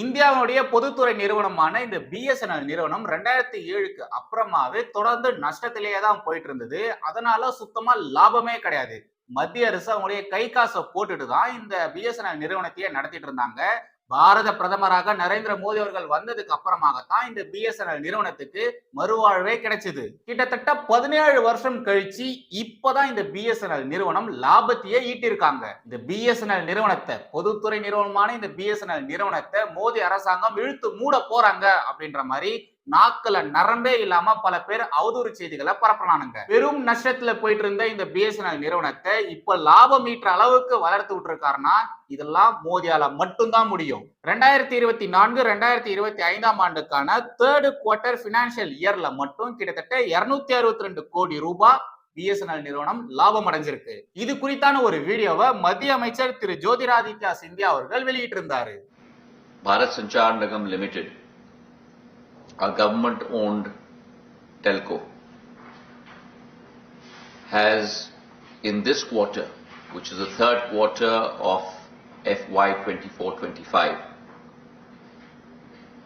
இந்தியாவுடைய பொதுத்துறை நிறுவனமான இந்த பிஎஸ்என்எல் நிறுவனம் ரெண்டாயிரத்தி ஏழுக்கு அப்புறமாவே தொடர்ந்து நஷ்டத்திலேயே தான் போயிட்டு இருந்தது அதனால சுத்தமா லாபமே கிடையாது. மத்திய அரசு அவங்களுடைய கை காசை போட்டுட்டு தான் இந்த பிஎஸ்என்எல் நிறுவனத்தையே நடத்திட்டு இருந்தாங்க. பாரத பிரதமராக நரேந்திர மோடி அவர்கள் வந்ததுக்கு அப்புறமாகத்தான் இந்த பிஎஸ்என்எல் நிறுவனத்துக்கு மறுவாழ்வே கிடைச்சது. கிட்டத்தட்ட பதினேழு வருஷம் கழிச்சு இப்பதான் இந்த பிஎஸ்என்எல் நிறுவனம் லாபத்தையே ஈட்டிருக்காங்க. இந்த பிஎஸ்என்எல் நிறுவனத்தை பொதுத்துறை நிறுவனமான இந்த பிஎஸ்என்எல் நிறுவனத்தை மோடி அரசாங்கம் இழுத்து மூட போறாங்க அப்படின்ற மாதிரி நாக்குல நரம்பே இல்லாம பல பேர் அவதூறு செய்திகளை பரப்பலானுங்க பெரும் நஷ்டத்துல போயிட்டு இருந்த இந்த பிஎஸ்என்எல் நிறுவனத்தை இப்ப லாபம் ஈட்டுற அளவுக்கு வளர்த்து விட்டுருக்காருன்னா இதெல்லாம் மோதியால மட்டும்தான் முடியும். ரெண்டாயிரத்தி இருபத்தி நான்கு ரெண்டாயிரத்தி இருபத்தி ஐந்தாம் ஆண்டுக்கான தேர்டு குவார்டர் பினான்சியல் இயர்ல மட்டும் கிட்டத்தட்ட இருநூத்தி அறுபத்தி ரெண்டு கோடி ரூபாய் பிஎஸ்என்எல் நிறுவனம் லாபம் அடைஞ்சிருக்கு. இது குறித்தான ஒரு வீடியோவை மத்திய அமைச்சர் திரு ஜோதிராதித்யா சிந்தியா அவர்கள் வெளியிட்டிருந்தாரு. Bharat Sanchar Nigam limited. A government owned telco, has in this quarter, which is the third quarter of FY 24 25,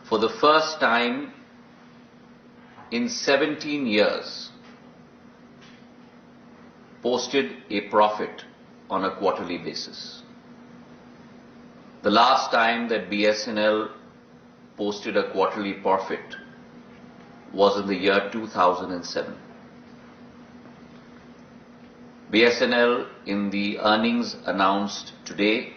for the first time in 17 years, posted a profit on a quarterly basis. The last time that BSNL posted a quarterly profit was in the year 2007. BSNL, in the earnings announced today,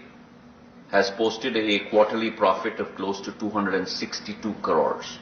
has posted a quarterly profit of close to 262 crores.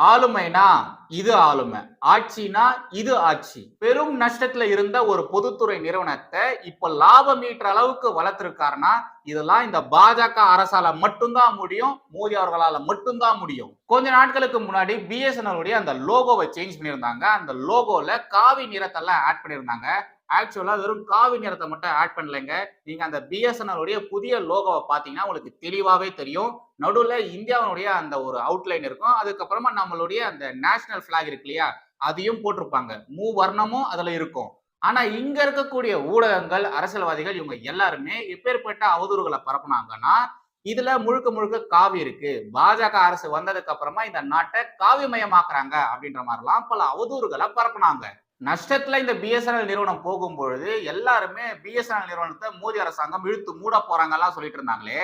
ஆளுமைனா இது ஆளுமை ஆட்சினா இது ஆட்சி. பெரும் நஷ்டத்துல இருந்த ஒரு பொதுத்துறை நிறுவனத்தை இப்ப லாபம் ஈட்டுற அளவுக்கு வளர்த்திருக்காருன்னா இதெல்லாம் இந்த பாஜக அரசால மட்டும்தான் முடியும் மோடி அவர்களால மட்டும்தான் முடியும். கொஞ்ச நாட்களுக்கு முன்னாடி பிஎஸ்என்எல் உடைய அந்த லோகோவை சேஞ்ச் பண்ணியிருந்தாங்க. அந்த லோகோல காவி நிறத்தெல்லாம் ஆட் பண்ணியிருந்தாங்க. ஆக்சுவலாக வெறும் காவி நிறத்தை மட்டும் ஆட் பண்ணலைங்க. நீங்கள் அந்த பிஎஸ்என்எலுடைய புதிய லோகோவை பார்த்தீங்கன்னா உங்களுக்கு தெளிவாகவே தெரியும். நடுவில் இந்தியாவினுடைய அந்த ஒரு அவுட்லைன் இருக்கும். அதுக்கப்புறமா நம்மளுடைய அந்த நேஷனல் ஃப்ளாக் இருக்கு இல்லையா அதையும் போட்டிருப்பாங்க. மூ வர்ணமும் அதில் இருக்கும். ஆனால் இங்கே இருக்கக்கூடிய ஊடகங்கள் அரசியல்வாதிகள் இவங்க எல்லாருமே எப்பேற்பட்ட அவதூறுகளை பரப்புனாங்கன்னா இதுல முழுக்க முழுக்க காவி இருக்கு. பாஜக அரசு வந்ததுக்கு அப்புறமா இந்த நாட்டை காவிமயமாக்குறாங்க அப்படின்ற மாதிரிலாம் பல அவதூறுகளை பரப்புனாங்க. நஷ்டத்துல இந்த பிஎஸ்என்எல் நிறுவனம் போகும்பொழுது எல்லாருமே பிஎஸ்என்எல் நிறுவனத்தை மோடி அரசாங்கம் இழுத்து மூட போறாங்கலாம் சொல்லிட்டு இருந்தாங்களே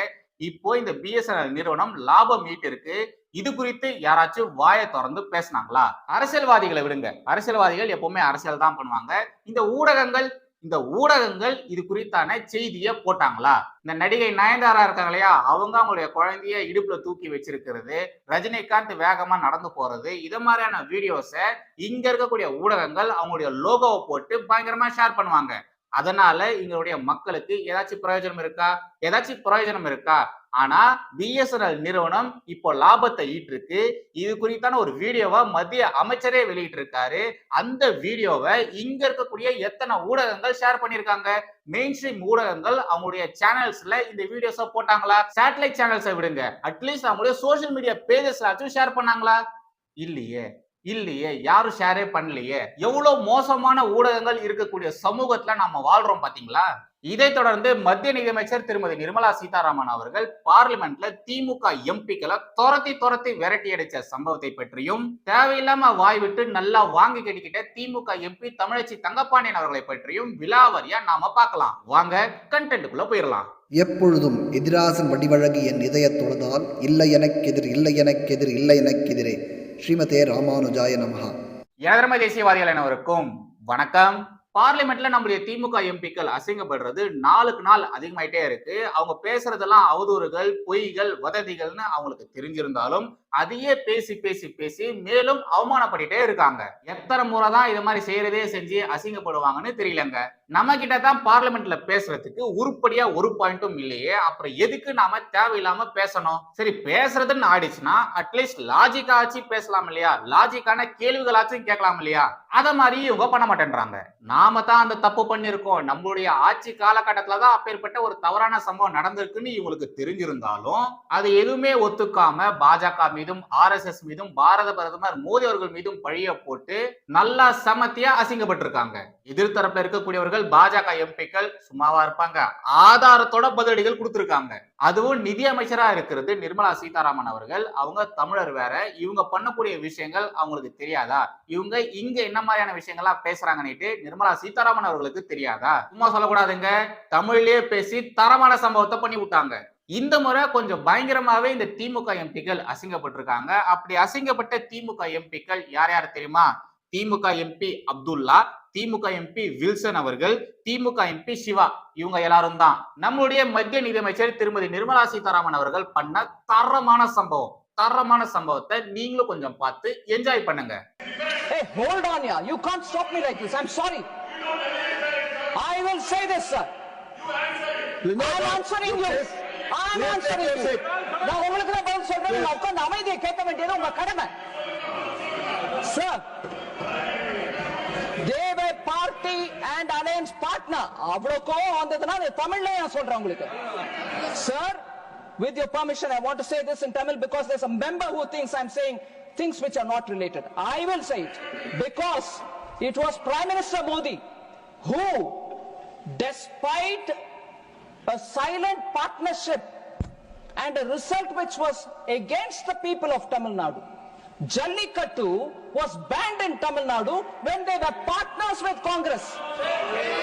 இப்போ இந்த பிஎஸ்என்எல் நிறுவனம் லாபம் ஈட்டிருக்கு. இது குறித்து யாராச்சும் வாயை திறந்து பேசினாங்களா? அரசியல்வாதிகளை விடுங்க. அரசியல்வாதிகள் எப்பவுமே அரசியல் தான் பண்ணுவாங்க. இந்த ஊடகங்கள் இந்த ஊடகங்கள் இது குறித்தான செய்தியை போட்டாங்களா? இந்த நடிகை நயன்தாரா இருக்காங்க இல்லையா? அவங்க அவங்களுடைய குழந்தைய இடுப்புல தூக்கி வச்சிருக்கிறது ரஜினிகாந்த் வேகமா நடந்து போறது இதை மாதிரியான வீடியோஸை இங்க இருக்கக்கூடிய ஊடகங்கள் அவங்களுடைய லோகோவை போட்டு பயங்கரமா ஷேர் பண்ணுவாங்க. அதனால எங்களுடைய மக்களுக்கு ஏதாச்சும் பிரயோஜனம் இருக்கா? ஏதாச்சும் பிரயோஜனம் இருக்கா? ஆனா பிஎஸ்என்எல் நிறுவனம் இப்போ லாபத்தை ஈட்டிருக்கு. இது குறித்தான ஒரு வீடியோவை மத்திய அமைச்சரே வெளியிட்டு இருக்காரு அந்த வீடியோவை இங்க இருக்கக்கூடிய எத்தனை ஊடகங்கள் ஷேர் பண்ணிருக்காங்க மெயின் ஸ்ட்ரீம் ஊடகங்கள் அவங்களுடைய சேனல்ஸ்ல இந்த வீடியோஸை போட்டாங்களா? சேட்டலைட் சேனல்ஸை விடுங்க. அட்லீஸ்ட் அவங்களுடைய சோஷியல் மீடியா பேஜஸ்லாச்சும் ஷேர் பண்ணாங்களா? இல்லையே. இல்லையே. யாரும் ஷேரே பண்ணலையே. எவ்வளவு மோசமான ஊடகங்கள் இருக்கக்கூடிய சமூகத்துல நம்ம வாழ்றோம் பாத்தீங்களா? இதைத் தொடர்ந்து மத்திய நிதியமைச்சர் திருமதி நிர்மலா சீதாராமன் அவர்கள் பார்லிமெண்ட்ல திமுக எம்பிக்களை துரத்தி துரத்தி விரட்டி அடிச்ச சம்பவத்தை பற்றியும் தேவையில்லாம வாய் விட்டு நல்லா வாங்கி கட்டிக்கிட்ட திமுக எம்பி தமிழச்சி தங்கப்பாண்டியன் அவர்களை பற்றியும் விலாவரியா நாம பார்க்கலாம். வாங்க கண்டென்ட்டுக்குள்ள போயிடலாம். எப்பொழுதும் எதிராசன் வடிவழகு என் தொழுதால் இல்லை எனக்கெதிர் இல்லை எனக்கெதிர் இல்லை எனக்கெதிரே. ஸ்ரீமதே ராமானுஜாய நமஹா. எனதர்ம தேசியவாதிகள் அனைவருக்கும் வணக்கம். பார்லிமெண்ட்ல நம்மளுடைய திமுக எம்பிக்கள் அசிங்கப்படுறது நாளுக்கு நாள் அதிகமாயிட்டே இருக்கு. அவங்க பேசுறதெல்லாம் அவதூறுகள் பொய்கள் வதந்திகள்னு அவங்களுக்கு தெரிஞ்சிருந்தாலும் அதையே பேசி பேசி பேசி மேலும் அவமானப்பட்டுட்டே இருக்காங்க. எத்தனை முறை தான் இது மாதிரி செய்யறதே செஞ்சு அசிங்கப்படுவாங்கன்னு தெரியலங்க. நம்ம கிட்ட தான் பார்லிமெண்ட்ல பேசுறதுக்கு உருப்படியா ஒரு பாயிண்ட்டும் இல்லையே. அப்புறம் எதுக்கு நாம தேவையில்லாம பேசணும்? சரி பேசுறதுன்னு ஆடிச்சுன்னா அட்லீஸ்ட் லாஜிக்காச்சும் பேசலாம் இல்லையா? லாஜிக்கான கேள்விகளாச்சும் கேட்கலாம் இல்லையா? அத மாதிரி இவங்க பண்ண மாட்டேன்றாங்க. நாம தான் அந்த தப்பு பண்ணிருக்கோம் நம்மளுடைய ஆட்சி காலகட்டத்துல தான் அப்பேற்பட்ட ஒரு தவறான சம்பவம் நடந்திருக்குன்னு இவங்களுக்கு தெரிஞ்சிருந்தாலும் அது எதுவுமே ஒத்துக்காம பாஜக மீதும் ஆர்எஸ்எஸ் மீதும் பாரத பிரதமர் மோடி அவர்கள் மீதும் பழிய போட்டு நல்லா சமத்தியா அசிங்கப்பட்டிருக்காங்க. எதிர்த்தரப்புல இருக்கக்கூடியவர்கள் பாஜக எம்பிக்கள் சும்மாவா இருப்பாங்க. ஆதாரத்தோட பதிலடிகள் கொடுத்திருக்காங்க. அதுவும் நிதி அமைச்சரா இருக்கிறது நிர்மலா சீதாராமன் அவர்கள். அவங்க தமிழர் வேற. இவங்க பண்ணக்கூடிய விஷயங்கள் அவங்களுக்கு தெரியாதா? இவங்க இங்க என்ன மாதிரியான விஷயங்கள்லாம் பேசுறாங்கன்னுட்டு நிர்மலா சீதாராமன் அவர்களுக்கு தெரியாதா? சும்மா சொல்லக்கூடாதுங்க. தமிழ்லயே பேசி தரமான சம்பவத்தை பண்ணி விட்டாங்க. இந்த முறை கொஞ்சம் பயங்கரமாவே இந்த திமுக எம்பிக்கள் அசிங்கப்பட்டிருக்காங்க. அப்படி அசிங்கப்பட்ட திமுக எம்பிக்கள் யார் யார் தெரியுமா? DMK MP Abdullah DMK MP Wilson அவர்கள் திமுக எம்பி சிவா இவங்க எல்லாரும் தான் நம்முடைய மத்திய நிதியமைச்சர் திருமதி நிர்மலா சீதாராமன் அவர்கள் பண்ண தரமான சம்பவம் தரமான சம்பவத்தை நீங்களும் கொஞ்சம் பார்த்து என்ஜாய் பண்ணுங்க Hey, hold on, yeah. You can't stop me like this. I'm sorry. I will say this, sir. I'm answering you. I'm answering you. நான் உங்களுக்கு பதில் சொல்றேன் உட்கார்ந்து அமைதியை கேட்க வேண்டியது உங்க கடமை சார் தேவ பார்ட்டி அண்ட் அலையன்ஸ் பார்ட்னர் அவ்வளவு கோவம் வந்ததுன்னா அது தமிழ்ல நான் சொல்றேன் உங்களுக்கு sir with your permission i want to say this in tamil because there's a member who thinks i'm saying things which are not related i will say it because it was prime minister modi who despite a silent partnership and a result which was against the people of Tamil Nadu. Jallikattu was banned in Tamil Nadu when they were partners with Congress.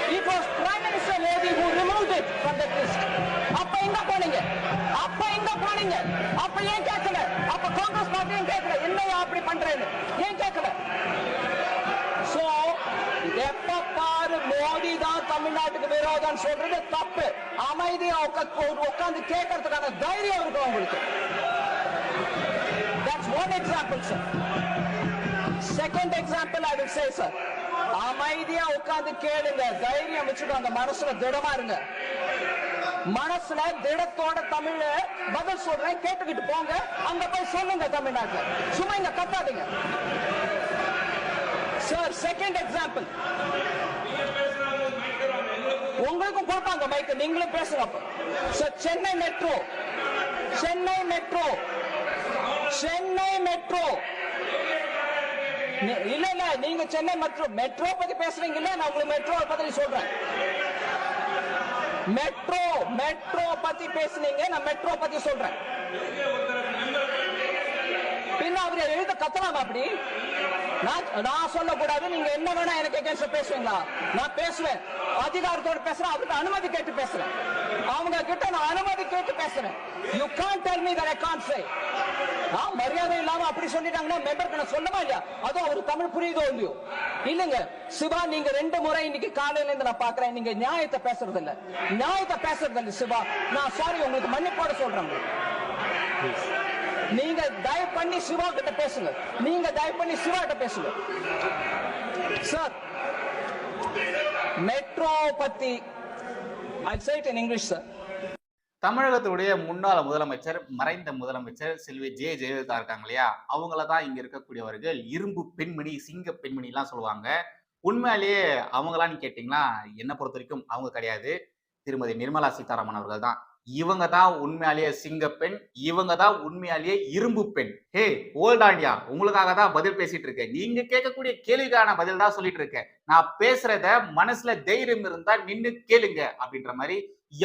It was Prime Minister Modi who removed it from that list. அப்ப எங்க போனீங்க? அப்ப எங்க போனீங்க? அப்ப ஏன் கேட்கல? அப்ப காங்கிரஸ் பார்ட்டியும் கேட்கல? என்னையா அப்படி பண்றேன்னு ஏன் கேட்கல? சோ எப்ப பாரு மோடி தான் தமிழ்நாட்டுக்கு விரோதம் சொல்றது தப்பு. அமைதியா உட்கார்ந்து கேட்கறதுக்கான தைரியம் இருக்கும் உங்களுக்கு? That's one example, sir. Second example, I will say, sir. அமைதியா உட்கார்ந்து கேளுங்க தைரியம் வச்சுட்டு அந்த மனசுல திடமா இருங்க. மனசுல திடத்தோட தமிழ்ல பதில் சொல்றேன் கேட்டுக்கிட்டு போங்க அங்க போய் சொல்லுங்க தமிழ்நாட்டுல. சும்மா இங்க கத்தாதீங்க. சார் செகண்ட் எக்ஸாம்பிள் உங்களுக்கும் கொடுப்பாங்க மைக்கு நீங்களும் பேசுறப்ப sir Chennai metro Chennai metro Chennai metro. இல்ல இல்ல நீங்க சென்னை மெட்ரோ. மெட்ரோ பத்தி பேசுறீங்க இல்ல நான் உங்களுக்கு மெட்ரோ பத்தி சொல்றேன். மெட்ரோ மெட்ரோ பத்தி பேசுனீங்க நான் மெட்ரோ பத்தி சொல்றேன். பின்ன அவர் எழுத கத்தலாமா அப்படி? நான் நான் சொல்லக்கூடாது நீங்க என்ன வேணா எனக்கு எகேன்ஸ்ட் பேசுவீங்களா? நான் பேசுவேன். அதிகாரத்தோட பேசுறேன் அவர்கிட்ட அனுமதி கேட்டு பேசுறேன். அவங்க கிட்ட நான் அனுமதி கேட்டு பேசுறேன். You can tell me that I can say மரியாதை இல்லாம அப்படி சொல்லிட்டாங்கன்னா மெம்பருக்கு நான் சொல்லமா இல்லையா? அதுவும் அவர் தமிழ் புரியுதோ இல்லையோ? இல்லங்க. சிவா நீங்க ரெண்டு முறை இன்னைக்கு காலையில இருந்து நான் பாக்குறேன் நீங்க நியாயத்தை பேசுறது இல்ல. நியாயத்தை பேசுறது இல்ல சிவா. நான் சாரி உங்களுக்கு மன்னிப்போட சொல்றேன். நீங்க தயவு பண்ணி சிவா கிட்ட பேசுங்க. நீங்க தயவு பண்ணி சிவா கிட்ட பேசுங்க. சார் மெட்ரோ பத்தி I say it in English sir தமிழகத்துடைய முன்னாள் முதலமைச்சர் மறைந்த முதலமைச்சர் செல்வி ஜெய ஜெயலலிதா இருக்காங்க இல்லையா? அவங்கள தான் இங்க இருக்கக்கூடியவர்கள் இரும்பு பெண்மணி சிங்க பெண்மணி எல்லாம் சொல்லுவாங்க. உண்மையிலேயே அவங்களான்னு கேட்டீங்கன்னா என்னை பொறுத்த வரைக்கும் அவங்க கிடையாது. திருமதி நிர்மலா சீதாராமன் அவர்கள் தான். இவங்க தான் உண்மையாலேயே சிங்கப்பெண் இவங்க தான் உண்மையாலேயே இரும்பு பெண். ஹே ஓல்டாண்டியா உங்களுக்காக தான் பதில் பேசிட்டு இருக்கேன். நீங்க கேட்கக்கூடிய கேள்விக்கான பதில் தான் சொல்லிட்டு இருக்கேன். நான் பேசுறத மனசுல தைரியம் இருந்தா நின்னு கேளுங்க அப்படின்ற மாதிரி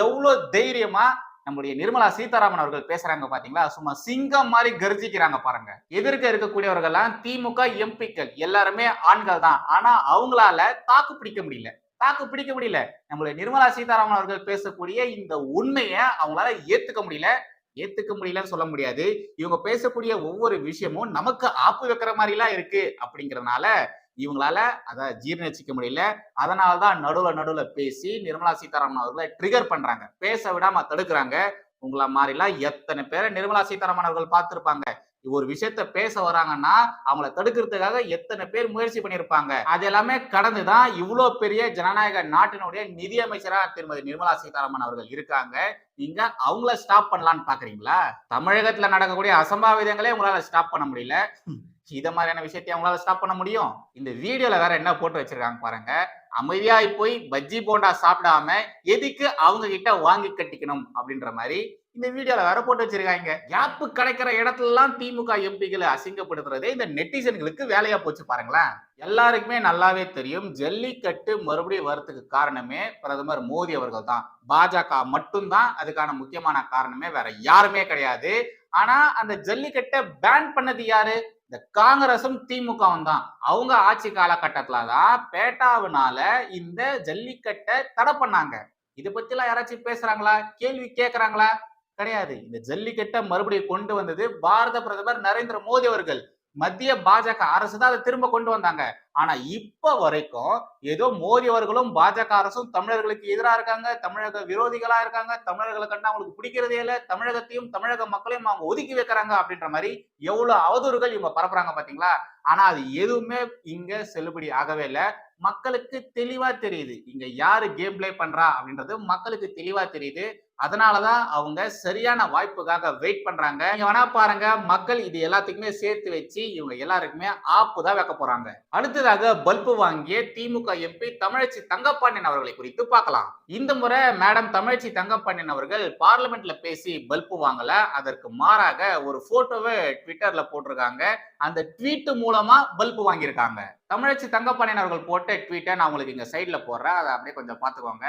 எவ்வளவு தைரியமா நம்முடைய நிர்மலா சீதாராமன் அவர்கள் பேசுறாங்க பாத்தீங்களா? சும்மா சிங்கம் மாதிரி கர்ஜிக்கிறாங்க பாருங்க. எதிர்க்க இருக்கக்கூடியவர்கள்லாம் திமுக எம்பிக்கள் எல்லாருமே ஆண்கள் தான். ஆனா அவங்களால தாக்கு பிடிக்க முடியல. தாக்கு பிடிக்க முடியல. நம்மளுடைய நிர்மலா சீதாராமன் அவர்கள் பேசக்கூடிய இந்த உண்மையை அவங்களால ஏத்துக்க முடியல. ஏத்துக்க முடியலன்னு சொல்ல முடியாது. இவங்க பேசக்கூடிய ஒவ்வொரு விஷயமும் நமக்கு ஆப்பு வைக்கிற மாதிரி எல்லாம் இருக்கு. அப்படிங்கறதுனால இவங்களால அதை ஜீர்ணிச்சிக்க முடியல. அதனாலதான் நடுவுல நடுவுல பேசி நிர்மலா சீதாராமன் அவர்களை ட்ரிகர் பண்றாங்க. பேச விடாம தடுக்கிறாங்க. உங்களை மாதிரிலாம் எத்தனை பேரை நிர்மலா சீதாராமன் அவர்கள் பார்த்திருப்பாங்க. ஒரு விஷயத்த பேச வராங்கன்னா அவங்கள தடுக்கிறதுக்காக எத்தனை பேர் முயற்சி பண்ணியிருப்பாங்க. அது எல்லாமே கடந்துதான் இவ்வளோ பெரிய ஜனநாயக நாட்டினுடைய நிதியமைச்சரா திருமதி நிர்மலா சீதாராமன் அவர்கள் இருக்காங்க. நீங்க அவங்கள ஸ்டாப் பண்ணலான்னு பாக்குறீங்களா? தமிழகத்துல நடக்கக்கூடிய அசம்பாவிதங்களே உங்களால ஸ்டாப் பண்ண முடியல. இத மாதிரியான விஷயத்தை அவங்களால ஸ்டாப் பண்ண முடியும். இந்த வீடியோல வேற என்ன போட்டு வச்சிருக்காங்க பாருங்க. அமைதியாய் போய் பஜ்ஜி போண்டா சாப்பிடாம எதுக்கு அவங்க கிட்ட வாங்கி கட்டிக்கணும் அப்படின்ற மாதிரி இந்த வீடியோல வேற போட்டு வச்சிருக்காங்க. கேப்பு கிடைக்கிற இடத்துல எல்லாம் திமுக எம்பிகளை அசிங்கப்படுத்துறதே இந்த நெட்டிசன்களுக்கு வேலையா போச்சு பாருங்களேன். எல்லாருக்குமே நல்லாவே தெரியும். ஜல்லிக்கட்டு மறுபடியும் வரத்துக்கு காரணமே பிரதமர் மோடி அவர்கள் தான். பாஜக மட்டும்தான் அதுக்கான முக்கியமான காரணமே வேற யாருமே கிடையாது. ஆனா அந்த ஜல்லிக்கட்டை பேன் பண்ணது யாரு? இந்த காங்கிரசும் திமுகவும் தான். அவங்க ஆட்சி காலகட்டத்துல தான் பேட்டாவினால இந்த ஜல்லிக்கட்டை தடை பண்ணாங்க. இதை பத்திலாம் யாராச்சும் பேசுறாங்களா? கேள்வி கேட்கறாங்களா கிடையாது. இந்த ஜல்லிக்கட்டை மறுபடியும் கொண்டு வந்தது பாரத பிரதமர் நரேந்திர மோடி அவர்கள். மத்திய பாஜக அரசு தான் அதை திரும்ப கொண்டு வந்தாங்க. ஆனா இப்ப வரைக்கும் ஏதோ மோடி அவர்களும் பாஜக அரசும் தமிழர்களுக்கு எதிராக இருக்காங்க தமிழக விரோதிகளா இருக்காங்க தமிழர்களை கண்டா அவங்களுக்கு பிடிக்கிறதே இல்லை தமிழகத்தையும் தமிழக மக்களையும் அவங்க ஒதுக்கி வைக்கிறாங்க அப்படின்ற மாதிரி எவ்வளவு அவதூறுகள் இவங்க பரப்புறாங்க பாத்தீங்களா? ஆனா அது எதுவுமே இங்க செல்லுபடி ஆகவே இல்லை. மக்களுக்கு தெளிவா தெரியுது. இங்க யாரு கேம் பிளே பண்றா அப்படின்றது மக்களுக்கு தெளிவா தெரியுது. அதனாலதான் அவங்க சரியான வாய்ப்புக்காக வெயிட் பண்றாங்க. நீங்க வேணா பாருங்க மக்கள் இது எல்லாத்துக்குமே சேர்த்து வச்சு இவங்க எல்லாருக்குமே ஆப்பு தான் வைக்க போறாங்க. அடுத்ததாக பல்பு வாங்கிய திமுக எம்பி தமிழச்சி தங்கப்பாண்டியன் அவர்களை குறித்து பார்க்கலாம். இந்த முறை மேடம் தமிழச்சி தங்கப்பாண்டியன் அவர்கள் பார்லிமெண்ட்ல பேசி பல்பு வாங்கல. அதற்கு மாறாக ஒரு போட்டோவை ட்விட்டர்ல போட்டிருக்காங்க. அந்த ட்வீட் மூலமா பல்பு வாங்கியிருக்காங்க. தமிழச்சி தங்கப்பாண்டியன் அவர்கள் போட்ட ட்வீட்டை நான் உங்களுக்கு இங்க சைட்ல போடுறேன். அதை அப்படியே கொஞ்சம் பார்த்துக்கோங்க.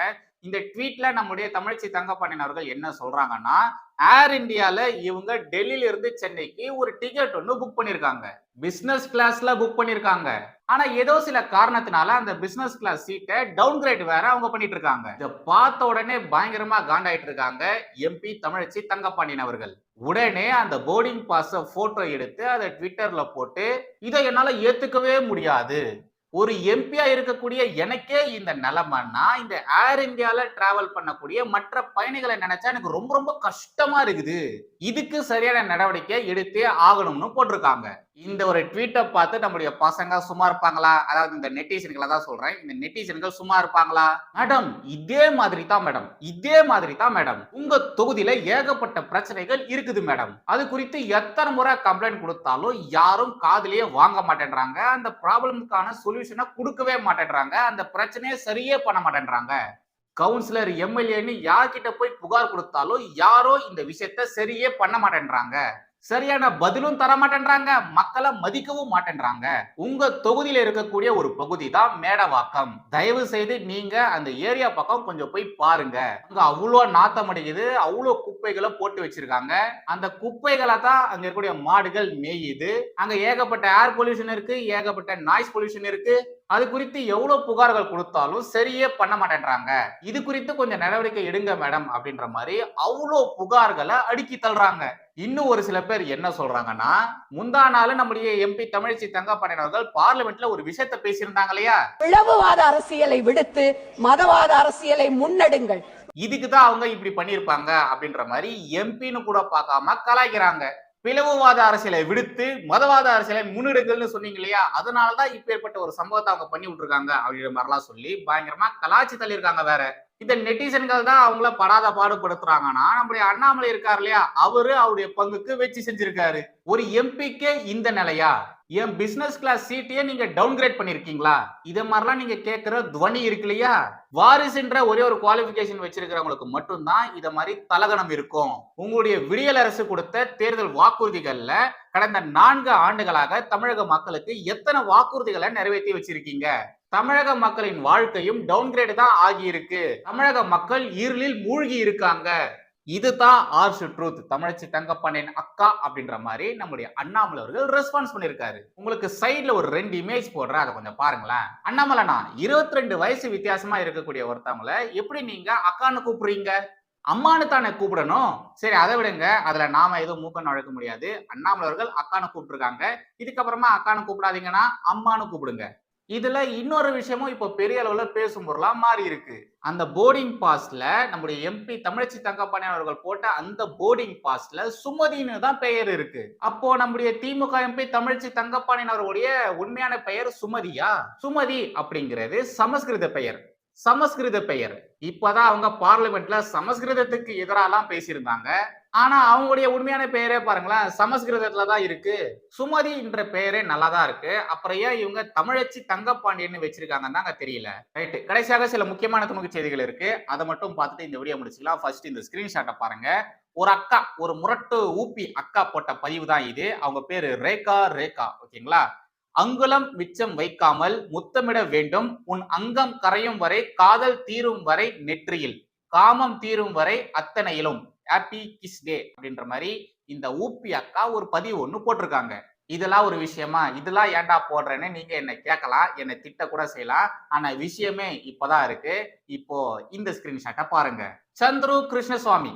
இந்த ட்வீட்ல நம்முடைய தமிழ்ச்சி தங்கப்பாண்டியன் அவர்கள் என்ன சொல்றாங்கன்னா ஏர் இந்தியால இவங்க டெல்லியில இருந்து சென்னைக்கு ஒரு டிக்கெட் ஒன்று புக் பண்ணிருக்காங்க. பிசினஸ் கிளாஸ்ல புக் பண்ணிருக்காங்க. ஆனா ஏதோ சில காரணத்தினால அந்த பிசினஸ் கிளாஸ் சீட்டை டவுன் கிரேட் வேற அவங்க பண்ணிட்டு இருக்காங்க இதை பார்த்த உடனே பயங்கரமா காண்டாயிட்டு இருக்காங்க எம்பி தமிழச்சி தங்கப்பாண்டியன் அவர்கள். உடனே அந்த போர்டிங் பாஸ போட்டோ எடுத்து அதை ட்விட்டர்ல போட்டு இதை என்னால ஏத்துக்கவே முடியாது. ஒரு எம்பியா இருக்கக்கூடிய எனக்கே இந்த நிலமைன்னா இந்த ஏர் இந்தியால டிராவல் பண்ணக்கூடிய மற்ற பயணிகளை நினைச்சா எனக்கு ரொம்ப ரொம்ப கஷ்டமா இருக்குது. இதுக்கு சரியான நடவடிக்கை எடுத்தே ஆகணும்னு போட்டிருக்காங்க. இந்த ஒரு ட்வீட்டை பார்த்து நம்முடைய பசங்க சும்மா இருப்பாங்களா? அதாவது இந்த நெட்டிசன்களை தான் சொல்றேன். இந்த நெட்டிசன்கள் சும்மா இருப்பாங்களா? மேடம் இதே மாதிரி தான் மேடம். இதே மாதிரி தான் மேடம். உங்க தொகுதியில ஏகப்பட்ட பிரச்சனைகள் இருக்குது மேடம். அது குறித்து எத்தனை முறை கம்ப்ளைண்ட் கொடுத்தாலும் யாரும் காதலியே வாங்க மாட்டேன்றாங்க. அந்த ப்ராப்ளமுக்கான சொல்யூஷனை கொடுக்கவே மாட்டேன்றாங்க. அந்த பிரச்சனையை சரியே பண்ண மாட்டேன்றாங்க. கவுன்சிலர் எம்எல்ஏன்னு யார்கிட்ட போய் புகார் கொடுத்தாலும் யாரோ இந்த விஷயத்த சரியே பண்ண மாட்டேன்றாங்க. சரியான பதிலும் தர மாட்டேன்றாங்க மக்களை மதிக்கவும் மாட்டேன்றாங்க. உங்க தொகுதியில இருக்கக்கூடிய ஒரு பகுதி தான் மேடவாக்கம். தயவு செய்து நீங்க அந்த ஏரியா பக்கம் கொஞ்சம் போய் பாருங்க. அங்க அவ்வளோ நாத்தம் அடிக்குது அவ்வளோ குப்பைகளை போட்டு வச்சிருக்காங்க. அந்த குப்பைகளை தான் அங்க இருக்கக்கூடிய மாடுகள் மேயுது. அங்க ஏகப்பட்ட ஏர் பொல்யூஷன் இருக்கு ஏகப்பட்ட நாய்ஸ் பொல்யூஷன் இருக்கு. அது குறித்து எவ்வளவு புகார்கள் கொடுத்தாலும் சரியே பண்ண மாட்டேன்றாங்க. இது குறித்து கொஞ்சம் நடவடிக்கை எடுங்க மேடம் அப்படின்ற மாதிரி அவ்வளோ புகார்களை அடுக்கி தள்ளுறாங்க. இன்னும் ஒரு சில பேர் என்ன சொல்றாங்கன்னா முந்தா நாள் நம்முடைய எம்பி தமிழச்சி தங்கப்பாண்டியன் அவர்கள் பார்லிமெண்ட்ல ஒரு விஷயத்த பேசியிருந்தாங்க இல்லையா? பிளவுவாத அரசியலை விடுத்து மதவாத அரசியலை முன்னெடுங்கள். இதுக்கு தான் அவங்க இப்படி பண்ணியிருப்பாங்க அப்படின்ற மாதிரி எம்பின்னு கூட பார்க்காம கலாய்க்கிறாங்க. பிளவுவாத அரசியலை விடுத்து மதவாத அரசியலை முன்னெடுங்கள்னு சொன்னீங்க இல்லையா? அதனாலதான் இப்பேற்பட்ட ஒரு சம்பவத்தை அவங்க பண்ணி விட்டுருக்காங்க அப்படின்ற மாதிரிலாம் சொல்லி பயங்கரமா கலாச்சி தள்ளியிருக்காங்க வேற. இந்த நெட்டிசன்கள் தான் அவங்கள படாத பாடுபடுத்துறாங்கன்னா நம்முடைய அண்ணாமலை இருக்கார் இல்லையா? அவரு அவருடைய பங்குக்கு வச்சு செஞ்சிருக்காரு. ஒரு எம்பிக்கே இந்த நிலையா? என் பிசினஸ் கிளாஸ் சீட்டையே நீங்க டவுன் கிரேட் பண்ணிருக்கீங்களா? இதை மாதிரிலாம் நீங்க கேட்கிற துவனி இருக்கு இல்லையா? வாரிசுன்ற ஒரே ஒரு குவாலிபிகேஷன் வச்சிருக்கிறவங்களுக்கு மட்டும்தான் இத மாதிரி தலகணம் இருக்கும். உங்களுடைய விடியல் அரசு கொடுத்த தேர்தல் வாக்குறுதிகள்ல கடந்த நான்கு ஆண்டுகளாக தமிழக மக்களுக்கு எத்தனை வாக்குறுதிகளை நிறைவேற்றி வச்சிருக்கீங்க? தமிழக மக்களின் வாழ்க்கையும் டவுன்கிரேடு தான் ஆகியிருக்கு. தமிழக மக்கள் இருளில் மூழ்கி இருக்காங்க. இதுதான் ஆர்ஸ் ட்ரூத் தமிழச்சி தங்கப்பாண்டியன் அக்கா அப்படின்ற மாதிரி நம்முடைய அண்ணாமலை அவர்கள் ரெஸ்பான்ஸ் பண்ணிருக்காரு உங்களுக்கு சைட்ல ஒரு ரெண்டு இமேஜ் போடுறேன். அதை கொஞ்சம் பாருங்களேன். அண்ணாமலைனா இருபத்தி ரெண்டு வயசு வித்தியாசமா இருக்கக்கூடிய ஒருத்தவங்கள எப்படி நீங்க அக்கான்னு கூப்பிடுறீங்க? அம்மானு தானே கூப்பிடணும். சரி அதை விடுங்க. அதுல நாம எதுவும் மூக்க நுழைக்க முடியாது. அண்ணாமலை அவர்கள் அக்கானு கூப்பிட்டுருக்காங்க. இதுக்கப்புறமா அக்கானு கூப்பிடாதீங்கன்னா அம்மானு கூப்பிடுங்க. இதுல இன்னொரு விஷயமும் இப்போ பெரிய அளவுல பேசும் பொருளா மாறி இருக்கு. அந்த போர்டிங் பாஸ்ல நம்முடைய எம்பி தமிழச்சி தங்கப்பாணி அவர்கள் போட்ட அந்த போர்டிங் பாஸ்ல சுமதினு தான் பெயர் இருக்கு. அப்போ நம்முடைய திமுக எம்பி தமிழச்சி தங்கப்பாண்டியன் அவர்களுடைய உண்மையான பெயர் சுமதியா? சுமதி அப்படிங்கிறது சமஸ்கிருத பெயர். சமஸ்கிருத பெயர். இப்பதான் அவங்க பார்லிமெண்ட்ல சமஸ்கிருதத்துக்கு எதிராலாம் பேசியிருந்தாங்க. ஆனா அவங்களுடைய உண்மையான பெயரே பாருங்களேன் சமஸ்கிருதத்துல தான் இருக்கு. சுமதி என்ற பெயரே நல்லா தான் இருக்கு. அப்புறம் ஏன் இவங்க தமிழச்சி தங்கப்பாண்டியன்னு வச்சிருக்காங்கன்னு தாங்க தெரியல. ரைட்டு கடைசியாக சில முக்கியமான துணுக்கு செய்திகள் இருக்கு. அதை மட்டும் பார்த்துட்டு இந்த வீடியோ முடிச்சுக்கலாம். ஃபர்ஸ்ட் இந்த ஸ்கிரீன்ஷாட்டை பாருங்க. ஒரு அக்கா ஒரு முரட்டு ஊப்பி அக்கா போட்ட பதிவு தான் இது. அவங்க பேரு ரேகா ரேகா. ஓகேங்களா? அங்குலம் மிச்சம் வைக்காமல் முத்தமிட வேண்டும். உன் அங்கம் கரையும் வரை காதல் தீரும் வரை நெற்றியில். காமம் தீரும் வரை அத்தனையிலும். ஹாப்பி கிஸ் டே அப்படின்ற மாதிரி இந்த ஊப்பி அக்கா ஒரு பதிவு ஒன்று போட்டிருக்காங்க. இதெல்லாம் ஒரு விஷயமா? இதெல்லாம் ஏன்டா போடுறேன்னு நீங்க என்னை கேட்கலாம் என்னை திட்ட கூட செய்யலாம். ஆனா விஷயமே இப்பதான் இருக்கு. இப்போ இந்த ஸ்கிரீன்ஷாட்டை பாருங்க. சந்துரு கிருஷ்ணசுவாமி.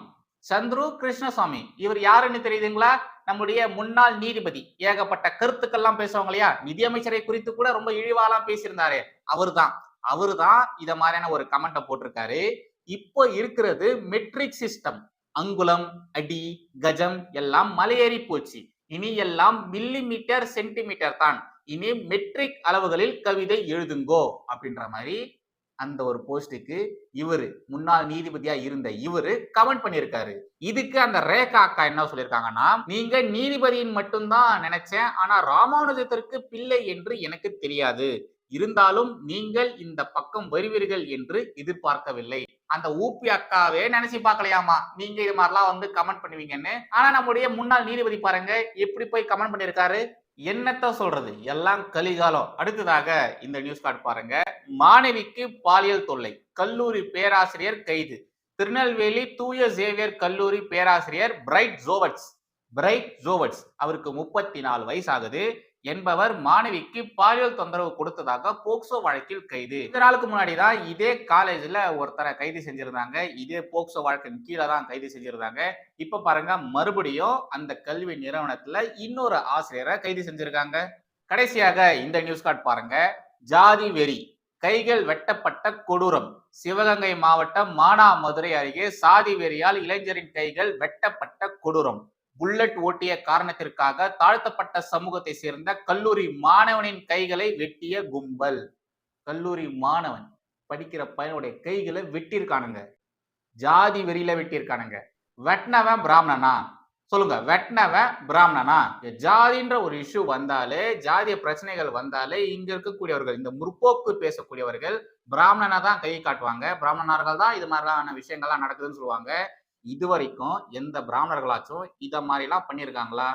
சந்துரு கிருஷ்ணசுவாமி. இவர் யாருன்னு தெரியுதுங்களா? நம்முடைய முன்னாள் நீதிபதி. ஏகப்பட்ட கருத்துக்கள்லாம் பேசுவாங்க இல்லையா? நிதியமைச்சரை குறித்து கூட ரொம்ப இழிவாலாம் பேசியிருந்தாரு. அவரு தான் அவரு தான் இத மாதிரியான ஒரு கமெண்ட்டை போட்டிருக்காரு. இப்போ இருக்கிறது மெட்ரிக் சிஸ்டம் அங்குலம் அடி கஜம் எல்லாம் மலையேறி போச்சு. இனி எல்லாம் மில்லி மீட்டர் சென்டிமீட்டர் தான். இனி மெட்ரிக் அளவுகளில் கவிதை எழுதுங்கோ அப்படின்ற மாதிரி அந்த ஒரு போஸ்டுக்கு இவரு முன்னாள் நீதிபதியா இருந்த இவரு கமெண்ட் பண்ணியிருக்காரு. இதுக்கு அந்த ரேகா அக்கா என்ன சொல்லியிருக்காங்கன்னா நீங்க நீதிபதியின் மட்டும்தான் நினைச்சேன் ஆனா ராமானுஜத்திற்கு பிள்ளை என்று எனக்கு தெரியாது. இருந்தாலும் நீங்கள் இந்த பக்கம் வருவீர்கள் என்று எதிர்பார்க்கவில்லை. அந்த ஊப்பி அக்காவே நினைச்சு பார்க்கலையாமா? நீங்க இது மாதிரிலாம் வந்து கமெண்ட் பண்ணுவீங்கன்னு. ஆனா நம்முடைய முன்னாள் நீதிபதி பாருங்க எப்படி போய் கமெண்ட் பண்ணிருக்காரு? என்னத்த சொல்றது? எல்லாம் கலிகாலம். அடுத்ததாக இந்த நியூஸ் கார்டு பாருங்க. மாணவிக்கு பாலியல் தொல்லை. கல்லூரி பேராசிரியர் கைது. திருநெல்வேலி தூய சேவியர் கல்லூரி பேராசிரியர் பிரைட் ஜோவட்ஸ். பிரைட் ஜோவட்ஸ். அவருக்கு முப்பத்தி நாலு வயசு ஆகுது என்பவர் மாணவிக்கு பாலியல் தொந்தரவு கொடுத்ததாக போக்சோ வழக்கில் கைது. இந்த நாளுக்கு முன்னாடி தான் இதே காலேஜில் ஒருத்தரை கைது செஞ்சிருந்தாங்க. இதே போக்சோ வழக்கின் கீழே தான் கைது செஞ்சிருந்தாங்க. இப்போ பாருங்க மறுபடியும் அந்த கல்வி நிறுவனத்தில் இன்னொரு ஆசிரியரை கைது செஞ்சிருக்காங்க. கடைசியாக இந்த நியூஸ் கார்டு பாருங்க. ஜாதி வெறி கைகள் வெட்டப்பட்ட கொடூரம். சிவகங்கை மாவட்டம் மானாமதுரை அருகே சாதி வெறியால் இளைஞரின் கைகள் வெட்டப்பட்ட கொடூரம். புல்லட் ஓட்டிய காரணத்திற்காக தாழ்த்தப்பட்ட சமூகத்தை சேர்ந்த கல்லூரி மாணவனின் கைகளை வெட்டிய கும்பல். கல்லூரி மாணவன் படிக்கிற பையனுடைய கைகளை வெட்டியிருக்கானுங்க. ஜாதி வெறியில வெட்டியிருக்கானுங்க. வெட்டினவன் பிராமணனா? சொல்லுங்க வெட்டினவன் பிராமணனா? ஜாதின்ற ஒரு இஷ்யூ வந்தாலே ஜாதிய பிரச்சனைகள் வந்தாலே இங்க இருக்கக்கூடியவர்கள் இந்த முற்போக்கு பேசக்கூடியவர்கள் பிராமணனை தான் கை காட்டுவாங்க. பிராமணர்கள் தான் இது மாதிரிலான விஷயங்கள்லாம் நடக்குதுன்னு சொல்லுவாங்க. இது வரைக்கும் எந்த பிராமணர்களாச்சும் இதை மாதிரிலாம் பண்ணியிருக்காங்களா?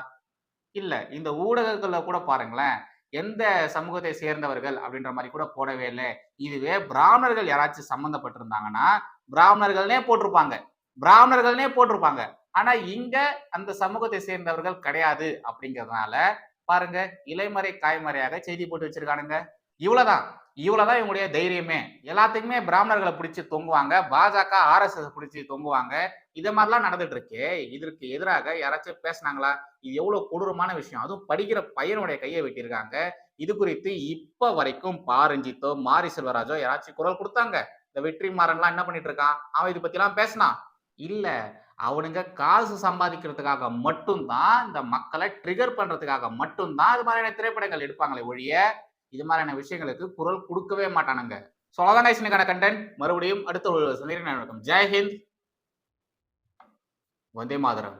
இல்லை. இந்த ஊடகங்களில் கூட பாருங்களேன் எந்த சமூகத்தை சேர்ந்தவர்கள் அப்படின்ற மாதிரி கூட போடவே இல்லை. இதுவே பிராமணர்கள் யாராச்சும் சம்மந்தப்பட்டிருந்தாங்கன்னா பிராமணர்கள்னே போட்டிருப்பாங்க. பிராமணர்கள்னே போட்டிருப்பாங்க. ஆனா இங்க அந்த சமூகத்தை சேர்ந்தவர்கள் கிடையாது அப்படிங்கறதுனால பாருங்க இலைமறை காய்மறையாக செய்தி போட்டு வச்சிருக்கானுங்க. இவ்வளவுதான். இவ்வளவுதான் இவங்களுடைய தைரியமே. எல்லாத்துக்குமே பிராமணர்களை பிடிச்சி தொங்குவாங்க. பாஜக ஆர்எஸ்எஸ் பிடிச்சி தொங்குவாங்க. இது மாதிரிலாம் நடந்துட்டு இருக்கே இதற்கு எதிராக யாராச்சும் பேசுனாங்களா? இது எவ்வளவு கொடூரமான விஷயம். அதுவும் படிக்கிற பையனுடைய கையை வெட்டியிருக்காங்க. இது குறித்து இப்ப வரைக்கும் பாரஞ்சித்தோ மாரி செல்வராஜோ யாராச்சும் குரல் கொடுத்தாங்க. இந்த வெற்றி மாறன்லாம் என்ன பண்ணிட்டு இருக்கான் அவன் இது பத்தி எல்லாம் பேசினான். இல்ல அவனுங்க காசு சம்பாதிக்கிறதுக்காக மட்டும்தான் இந்த மக்களை ட்ரிகர் பண்றதுக்காக மட்டும்தான் அது மாதிரியான திரைப்படங்கள் எடுப்பாங்களே ஒழிய இது மாதிரியான விஷயங்களுக்கு குரல் கொடுக்கவே மாட்டானுங்க. சொலவனைசனுக்கான கண்டென்ட் மறுபடியும் அடுத்த ஒரு சந்திரன் வணக்கம் ஜெய்ஹிந்த் வந்தே மாதரம்.